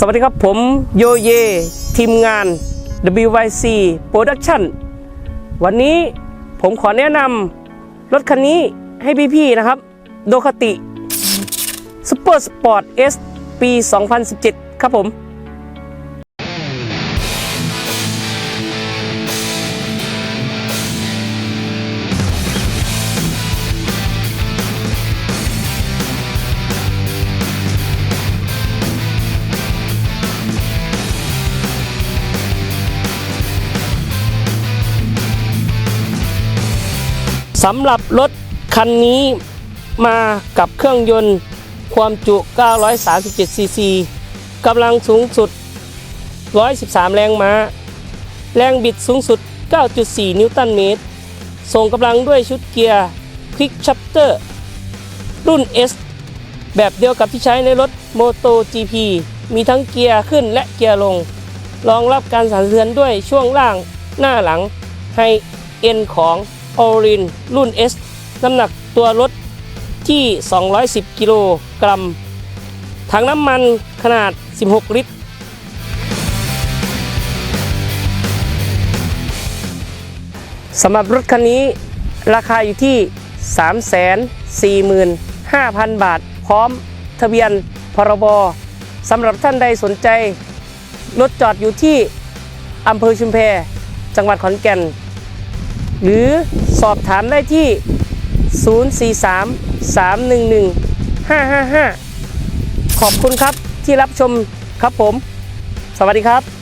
สวัสดีครับผมโยเย ทีมงาน WYC Production วันนี้ผมขอแนะนำรถคันนี้ให้พี่ๆนะครับ โดคติ Super Sport S ปี 2017 ครับผม สำหรับรถคันนี้มากับเครื่องยนต์ความจุ 937 ซีซีกำลังสูงสุด 113 แรงม้า แรงบิดสูงสุด 9.4 นิวตันเมตร ส่งกำลังด้วยชุดเกียร์ Quick Shifter รุ่น S แบบเดียวกับที่ใช้ในรถ Moto GP มีทั้งเกียร์ขึ้นและเกียร์ลง รองรับการสั่นสะเทือนด้วยช่วงล่างหน้าหลังไฮเอ็นของ o r i n รุ่น S น้ำหนักตัวรถที่ 210 กิโลกรัม ถังน้ำมันขนาด 16 ลิตร สำหรับรถคันนี้ราคาอยู่ที่ 345,000 บาท พร้อมทะเบียนพรบสำหรับท่านใดสนใจ รถจอดอยู่ที่อำเภอชุมแพจังหวัดขอนแก่น หรือสอบถามได้ที่ 043 311 555 ขอบคุณครับที่รับชมครับผม สวัสดีครับ